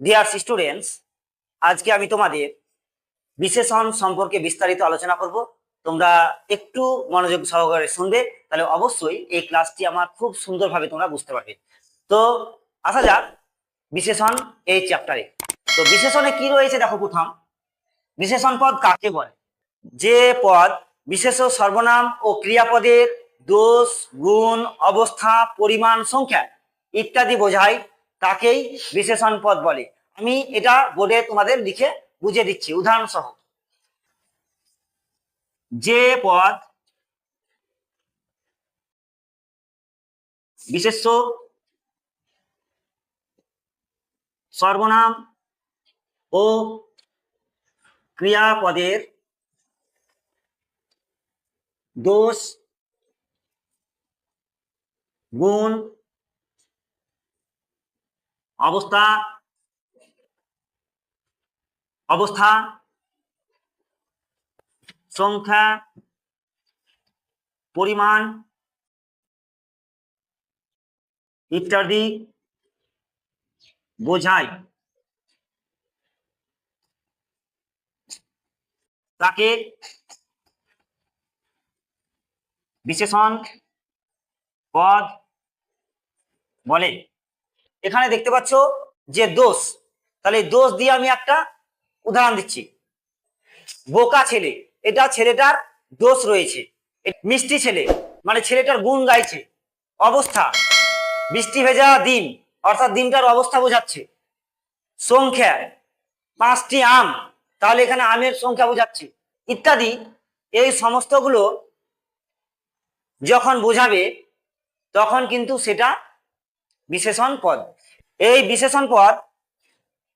Dear students আজকে আমি তোমাদের বিশেষণ সম্পর্কে বিস্তারিত আলোচনা করব। তোমরা একটু মনোযোগ সহকারে শুনবে, তাহলে অবশ্যই এই ক্লাসটি আমার খুব সুন্দরভাবে তোমরা বুঝতে পারবে। তো আসা যাক বিশেষণ এই চ্যাপ্টারে তো বিশেষণে কি রয়েছে দেখো প্রথম। বিশেষণ পদ কাকে বলে? যে পদ বিশেষ সর্বনাম ও ক্রিয়াপদের দোষ, গুণ, অবস্থা, পরিমাণ, সংখ্যা ইত্যাদি বোঝায় তাকেই বিশেষণ পদ বলে। আমি এটা বোর্ডে তোমাদের লিখে বুঝে দিচ্ছি উদাহরণ সহ যে পদ বিশেষ সর্বনাম ও ক্রিয়াপদের দোষ গুণ অবস্থা অবস্থা সংখ্যা পরিমাণ ইত্যাদি বোঝায়। তাকে বিশেষণ পদ বলে। এখানে দেখতে পাচ্ছ যে দোষ। তাহলে এই দোষ দিয়ে আমি একটা উদাহরণ দিচ্ছি। বোকা ছেলে, এটা ছেলেটার দোষ রয়েছে। মিষ্টি ছেলে মানে ছেলেটার গুণ গাইছে। অবস্থা, বৃষ্টি ভেজা দিন, অর্থাৎ দিনটার অবস্থা বোঝাচ্ছে। সংখ্যা, পাঁচটি আম, তাহলে এখানে আমের সংখ্যা বোঝাচ্ছে। ইত্যাদি, এই সমস্তগুলো যখন বোঝাবে, তখন কিন্তু সেটা বিশেষণ পদ। এই বিশেষণ পদ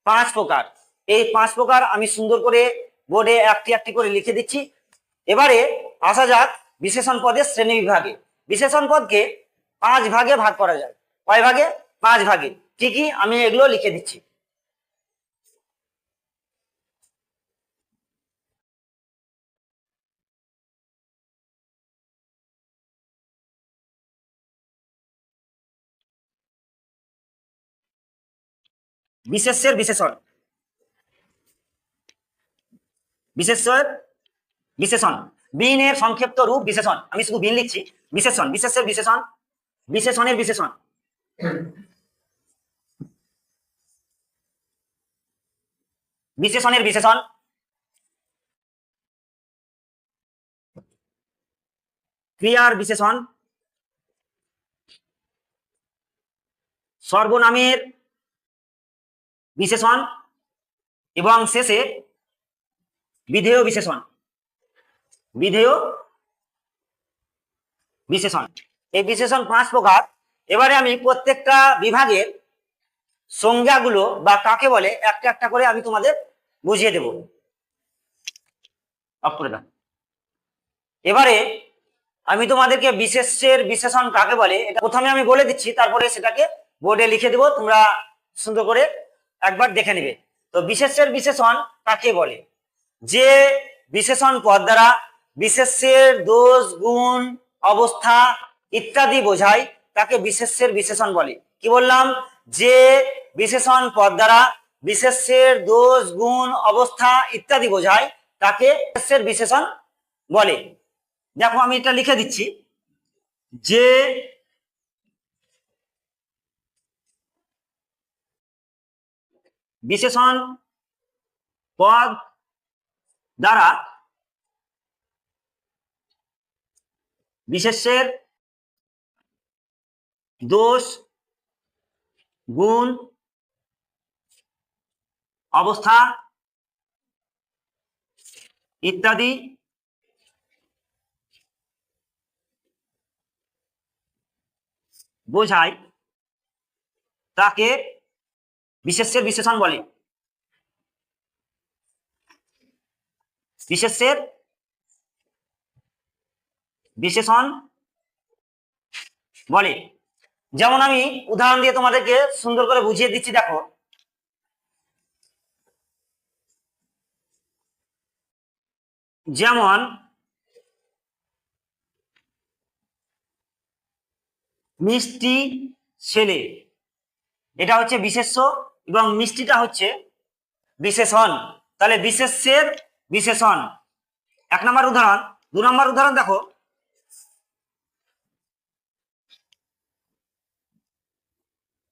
পাঁচ প্রকার। এই পাঁচ প্রকার আমি সুন্দর করে বোর্ডে একটি একটি করে লিখে দিচ্ছি। এবারে আসা যাক বিশেষণ পদের শ্রেণি বিভাগে। বিশেষণ পদকে পাঁচ ভাগে ভাগ করা যায়। কয় ভাগে? পাঁচ ভাগে। কি আমি এগুলো লিখে দিচ্ছি। বিশেষ্যের বিশেষণ। বিশেষ্যের বিশেষণ। বিনের সংক্ষিপ্ত রূপ বিশেষণ। আমি শুধু বিন লিখছি। বিশেষণ, বিশেষের বিশেষণ, বিশেষণের বিশেষণ। বিশেষণের বিশেষণ। ক্রিয়ার বিশেষণ। সর্বনামের বিশেষণ এবং শেষে বিধেয় বিশেষণ। বিধেয় বিশেষণ। এই বিশেষণ পাঁচ প্রকার। এবারে আমি প্রত্যেকটা বিভাগের সংজ্ঞাগুলো বা কাকে বলে একটা একটা করে আমি তোমাদের বুঝিয়ে দেব। দাও। এবারে আমি তোমাদেরকে বিশেষের বিশেষণ কাকে বলে এটা প্রথমে আমি বলে দিচ্ছি, তারপরে সেটাকে বোর্ডে লিখে দেবো। তোমরা সুন্দর করে একবার দেখে নেবে। তো বিশেষের বিশেষণ কাকে বলে? যে বিশেষণ পদ দ্বারা বিশেষের দোষ, গুণ, অবস্থা ইত্যাদি বোঝায়, তাকে বিশেষের বিশেষণ বলে। কি বললাম? যে বিশেষণ পদ দ্বারা বিশেষের দোষ, গুণ, অবস্থা ইত্যাদি বোঝায়, তাকে বিশেষের বিশেষণ বলে। দেখো আমি এটা লিখে দিচ্ছি। যে বিশেষণ পদ দ্বারা বিশেষের দোষ গুণ অবস্থা ইত্যাদি বোঝায় তাকে বিশেষের বিশেষণ বলে। বিশেষের বিশেষণ বলে। যেমন আমি উদাহরণ দিয়ে তোমাদেরকে সুন্দর করে বুঝিয়ে দিচ্ছি, দেখো। যেমন মিষ্টি ছেলে, এটা হচ্ছে বিশেষ্য এবং মিষ্টিটা হচ্ছে বিশেষণ। তাহলে বিশেষের বিশেষণ। এক নম্বর উদাহরণ, দু নম্বর উদাহরণ দেখো।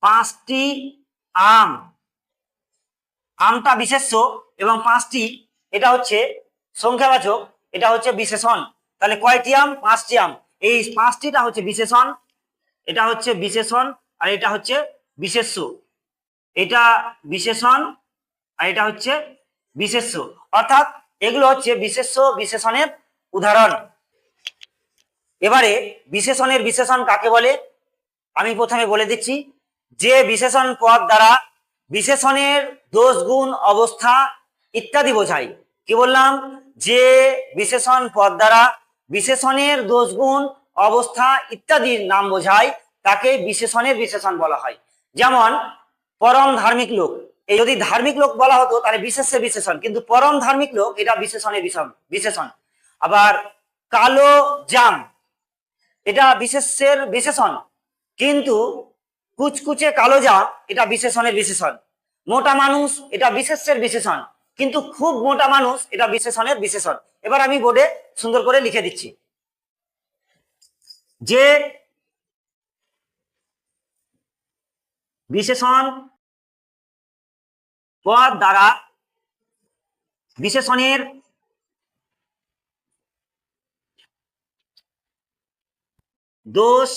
পাঁচটি আম। আমটা বিশেষ্য এবং পাঁচটি, এটা হচ্ছে সংখ্যাবাচক, এটা হচ্ছে বিশেষণ। তাহলে কয়টি আম? পাঁচটি আম। এই পাঁচটিটা হচ্ছে বিশেষণ, এটা হচ্ছে বিশেষণ, আর এটা হচ্ছে বিশেষ্য। এটা বিশেষণ আর এটা হচ্ছে বিশেষ্য। অর্থাৎ এগুলো হচ্ছে বিশেষ্য বিশেষণের উদাহরণ। এবারে বিশেষণের বিশেষণ কাকে বলে? আমি প্রথমে বলে দিচ্ছি, যে বিশেষণ পদ দ্বারা বিশেষণের দোষ, গুণ, অবস্থা ইত্যাদি বোঝায়। কি বললাম? যে বিশেষণ পদ দ্বারা বিশেষণের দোষ, গুণ, অবস্থা ইত্যাদির নাম বোঝায়, তাকে বিশেষণের বিশেষণ বলা হয়। যেমন পরম ধার্মিক লোক। এই যদি ধার্মিক লোক বলা হতো, তাহলে বিশেষের বিশেষণ। কিন্তু পরম ধার্মিক লোক, এটা বিশেষণ বিশেষণ। আবার কালো জাম, এটা বিশেষের বিশেষণ। কিন্তু কুচকুচে কালো জাম, এটা বিশেষণের বিশেষণ। মোটা মানুষ, এটা বিশেষের বিশেষণ। কিন্তু খুব মোটা মানুষ, এটা বিশেষণের বিশেষণ। এবার আমি বোর্ডে সুন্দর করে লিখে দিচ্ছি। যে বিশেষণ পদ দ্বারা বিশেষণের দোষ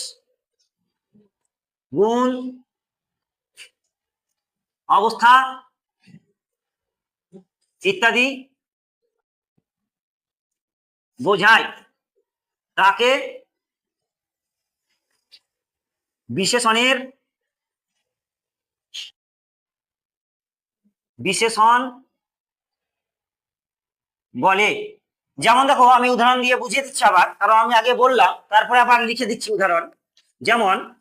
গুণ অবস্থা ইত্যাদি বোঝায়। তাকে বিশেষণের বিশেষণ বলে। যেমন দেখো, আমি উদাহরণ দিয়ে বুঝিয়ে দিচ্ছি আবার, কারণ আমি আগে বললাম, তারপরে আবার লিখে দিচ্ছি উদাহরণ। যেমন,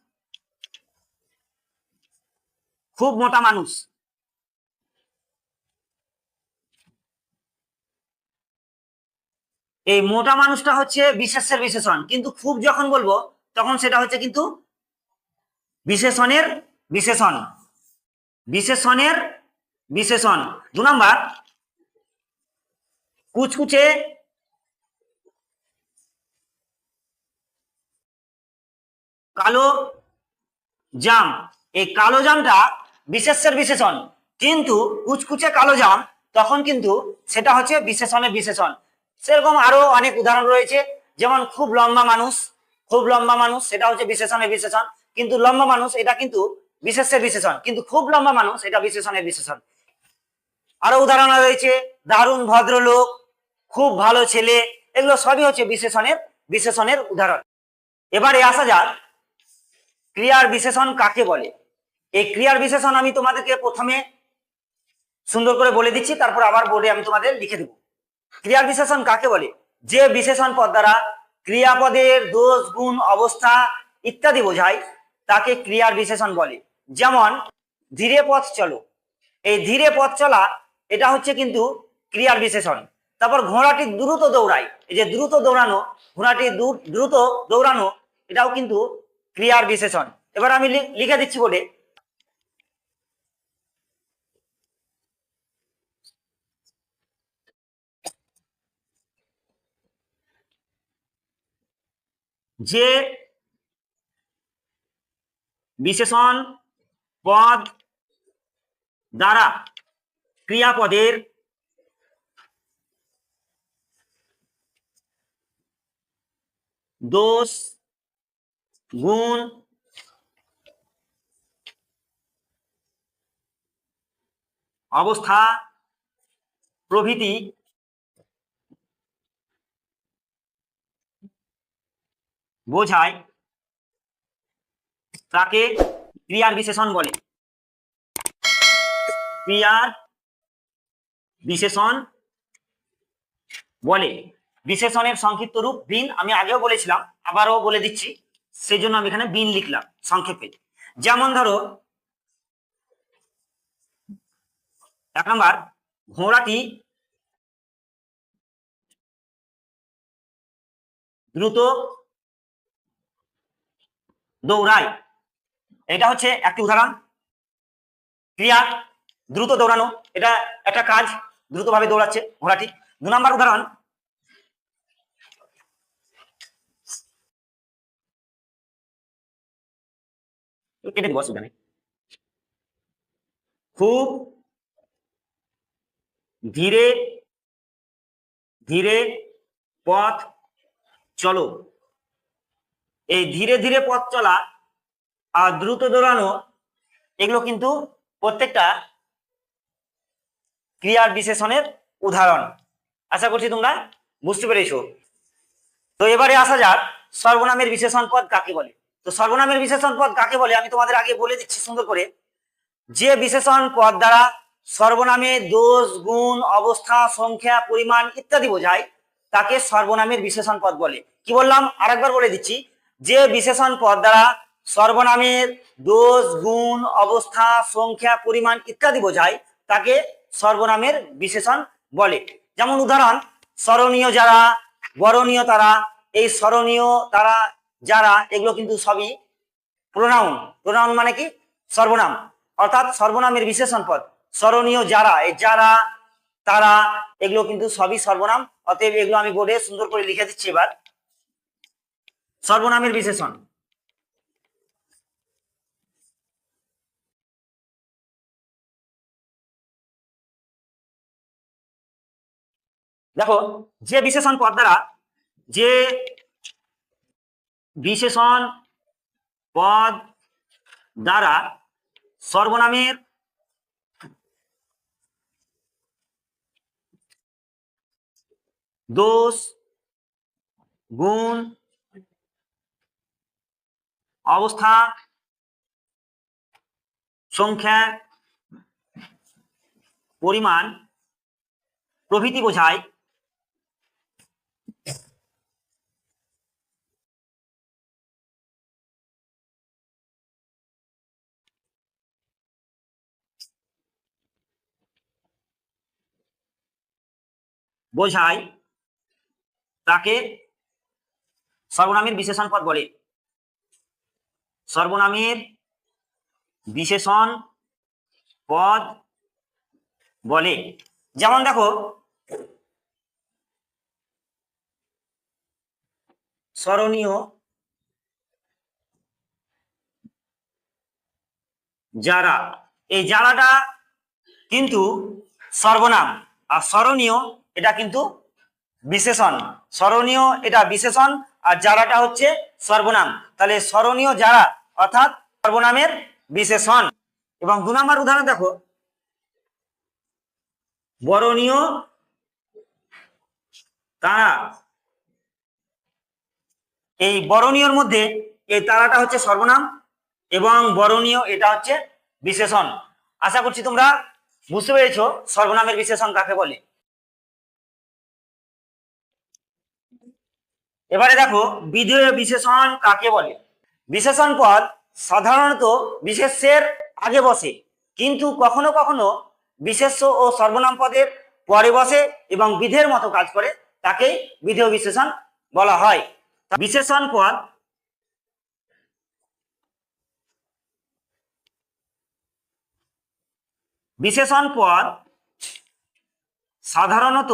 খুব মোটা মানুষ। এই মোটা মানুষটা হচ্ছে বিশেষের বিশেষণ। কিন্তু খুব যখন বলব, তখন সেটা হচ্ছে কিন্তু বিশেষণের বিশেষণ। বিশেষণের বিশেষণ। দু নম্বর, কুচকুচে কালো জাম। এই কালো জামটা বিশেষের বিশেষণ। কিন্তু কুচকুচে কালো জাম, তখন কিন্তু সেটা হচ্ছে বিশেষণের বিশেষণ। সেরকম আরও অনেক উদাহরণ রয়েছে, যেমন খুব লম্বা মানুষ, খুব লম্বা মানুষ, সেটা হচ্ছে বিশেষণের বিশেষণ। কিন্তু লম্বা মানুষ, এটা কিন্তু বিশেষের বিশেষণ। কিন্তু খুব লম্বা মানুষ, এটা বিশেষণের বিশেষণ। আরও উদাহরণ রয়েছে, দারুণ ভদ্রলোক, খুব ভালো ছেলে, এগুলো সবই হচ্ছে বিশেষণের বিশেষণের উদাহরণ। এবারে আসা যাক, ক্রিয়ার বিশেষণ কাকে বলে? এই ক্রিয়ার বিশেষণ আমি তোমাদেরকে প্রথমে সুন্দর করে বলে দিচ্ছি, তারপর আবার বোর্ডে আমি তোমাদের লিখে দেবো। ক্রিয়ার বিশেষণ কাকে বলে? যে বিশেষণ পদ দ্বারা ক্রিয়াপদের দোষ, গুণ, অবস্থা ইত্যাদি বোঝায়, তাকে ক্রিয়ার বিশেষণ বলে। যেমন, ধীরে পথ চলো। এই ধীরে পথ চলা এটা হচ্ছে কিন্তু ক্রিয়ার বিশেষণ। তারপর ঘোড়াটি দ্রুত দৌড়ায়। এই যে দ্রুত দৌড়ানো, ঘোড়াটি দ্রুত দৌড়ানো, এটাও কিন্তু ক্রিয়ার বিশেষণ। এবার আমি লিখে দিচ্ছি বলে। যে বিশেষণ পদ দ্বারা ক্রিয়াপদের দোষ গুণ অবস্থা প্রভৃতি বোঝায় তাকে ক্রিয়ার বিশেষণ বলে। ক্রিয়ার বিশেষণ বলে। বিশেষণের সংক্ষিপ্ত রূপ বিন, আমি আগেও বলেছিলাম, আবারও বলে দিচ্ছি সেই জন্য আমি এখানে বিন লিখলাম সংক্ষেপে। যেমন ধরো, এক নম্বর, ঘোড়াটি দ্রুত দৌড়ায়। এটা হচ্ছে একটি উদাহরণ। ক্রিয়া দ্রুত দৌড়ানো, এটা একটা কাজ দ্রুতভাবে দৌড়াচ্ছে ঘোড়াটি দু নম্বর উদাহরণ। খুব ধীরে ধীরে পথ চলো। এই ধীরে ধীরে পথ চলা আর দ্রুত দৌড়ানো, এগুলো কিন্তু প্রত্যেকটা ক্রিয়ার বিশেষণের উদাহরণ। আশা করছি তোমরা বুঝতে পেরেছ। তো এবারে আসা যাক, সর্বনামের বিশেষণ পদ কাকে বলে? তো সর্বনামের বিশেষণ পদ কাকে বলে? আমি তোমাদের আগে বলে দিচ্ছি সুন্দর করে। যে বিশেষণ পদ দ্বারা সর্বনামে দোষ, গুণ, অবস্থা, সংখ্যা, পরিমাণ ইত্যাদি বোঝায়, তাকে সর্বনামের বিশেষণ পদ বলে। কি বললাম? আরেকবার বলে দিচ্ছি। যে বিশেষণ পদ দ্বারা সর্বনামের দোষ, গুণ, অবস্থা, সংখ্যা, পরিমাণ ইত্যাদি বোঝায়, তাকে সর্বনামের বিশেষণ বলে। যেমন উদাহরণ, স্মরণীয় যারা, বরণীয় তারা, এই স্মরণীয় তারা যারা, এগুলো কিন্তু সবই প্রোনাউন প্রোনাউন মানে কি? সর্বনাম। অর্থাৎ সর্বনামের বিশেষণ পদ। স্মরণীয় যারা, এই যারা, তারা, এগুলো কিন্তু সবই সর্বনাম। অতএব এগুলো আমি বোর্ডে সুন্দর করে লিখে দিচ্ছি এবার। সর্বনামের বিশেষণ। দেখো, যে বিশেষণ পদ দ্বারা, যে বিশেষণ পদ দ্বারা সর্বনামের দোষ, গুণ, অবস্থা, সংখ্যা, পরিমাণ প্রভৃতি বোঝায়। বোঝায়, তাকে সর্বনামের বিশেষণ পদ বলে। সর্বনামের বিশেষণ পদ বলে। যেমন দেখো, স্মরণীয় যারা। এই যারাটা কিন্তু সর্বনাম, আর স্মরণীয় এটা কিন্তু বিশেষণ। স্মরণীয় এটা বিশেষণ, আর যারাটা হচ্ছে সর্বনাম। তাহলে স্মরণীয় যারা অর্থাৎ সর্বনামের বিশেষণ। এবং দু নম্বর উদাহরণ দেখো। বরণীয় তারা। এই বরণীয়র মধ্যে এই তারাটা হচ্ছে সর্বনাম, এবং বরণীয় এটা হচ্ছে বিশেষণ। আশা করছি তোমরা বুঝতে পেরেছ সর্বনামের বিশেষণ কাকে বলে। এবারে দেখো বিধেয় বিশেষণ কাকে বলে? বিশেষণ পদ সাধারণত বিশেষ্যের আগে বসে, কিন্তু কখনো কখনো বিশেষ্য ও সর্বনাম পদের পরে বসে এবং বিধের মতো কাজ করে, তাকেই বিধেয় বিশেষণ বলা হয়। বিশেষণ পদ বিশেষণ পদ সাধারণত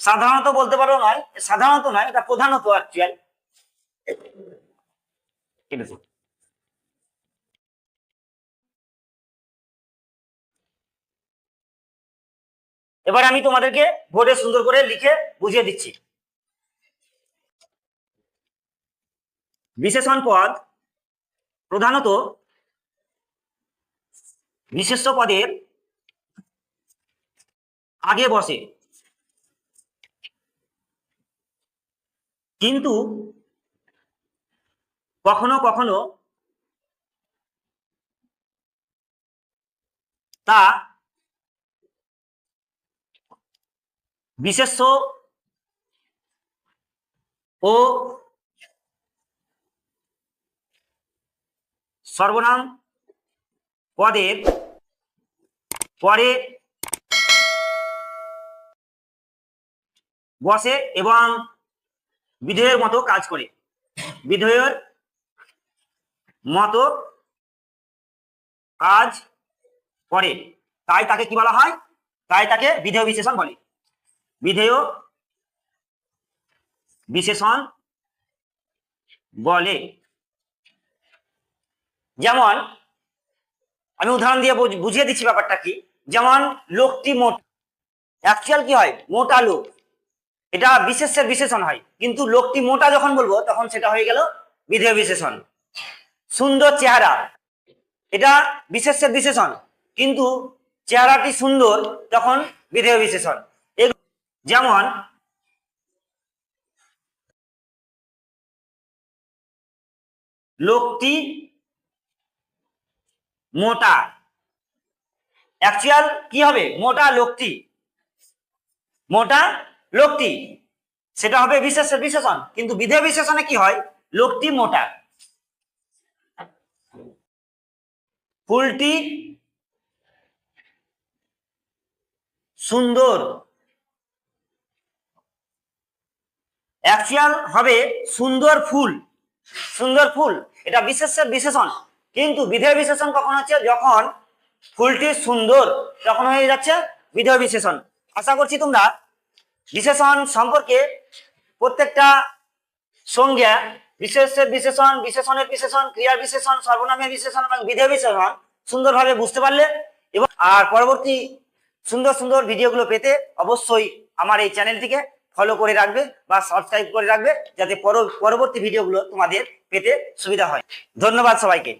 সাধারণত বলতে পারো নয় সাধারণত নয় এটা প্রধানত অ্যাকচুয়াল এবার আমি তোমাদেরকে বোর্ডে সুন্দর করে লিখে বুঝিয়ে দিচ্ছি। বিশেষণ পদ প্রধানত বিশেষ্য পদের আগে বসে। কিন্তু কখনো কখনো তা বিশেষ্য ও সর্বনাম পদের পরে বসে এবং বিধেয়ের মতো কাজ করে। বিধেয়ের মতো কাজ করে। তাই তাকে কি বলা হয়? তাই তাকে বিধেয় বিশেষণ বলে। বিধেয় বিশেষণ বলে। যেমন, আমি উদাহরণ দিয়ে বুঝ- বুঝিয়ে দিচ্ছি ব্যাপারটা কি? যেমন, লোকটি মোট অ্যাকচুয়াল কি হয়? মোটা লোক। এটা বিশেষের বিশেষণ হয়। কিন্তু লোকটি মোটা যখন বলব, তখন সেটা হয়ে গেল বিধেয় বিশেষণ। সুন্দর চেহারা, এটা বিশেষের বিশেষণ। কিন্তু চেহারাটি সুন্দর তখন বিধেয় বিশেষণ। যেমন লোকটি মোটা। অ্যাকচুয়াল কি হবে? মোটা লোকটি। মোটা লোকটি, সেটা হবে বিশেষের বিশেষণ, কিন্তু বিধেয় বিশেষণে কি হয়? লোকটি মোটা। ফুলটি সুন্দর। অ্যাকচুয়াল হবে সুন্দর ফুল। সুন্দর ফুল, এটা বিশেষের বিশেষণ। কিন্তু বিধেয় বিশেষণ কখন হচ্ছে? যখন ফুলটি সুন্দর, তখন হয়ে যাচ্ছে বিধেয় বিশেষণ। আশা করছি তোমরা বিশেষণ সম্পর্কে প্রত্যেকটা সংজ্ঞা বিশেষের বিশেষণ বিশেষণের বিশেষণ ক্রিয়ার বিশেষণ সর্বনামের বিশেষণ এবং বিধেয় বিশেষণ সুন্দরভাবে বুঝতে পারলে এবং আর পরবর্তী সুন্দর সুন্দর ভিডিওগুলো পেতে অবশ্যই আমার এই চ্যানেলটিকে ফলো করে রাখবে বা সাবস্ক্রাইব করে রাখবে যাতে পর- পরবর্তী ভিডিওগুলো তোমাদের পেতে সুবিধা হয়। ধন্যবাদ সবাইকে।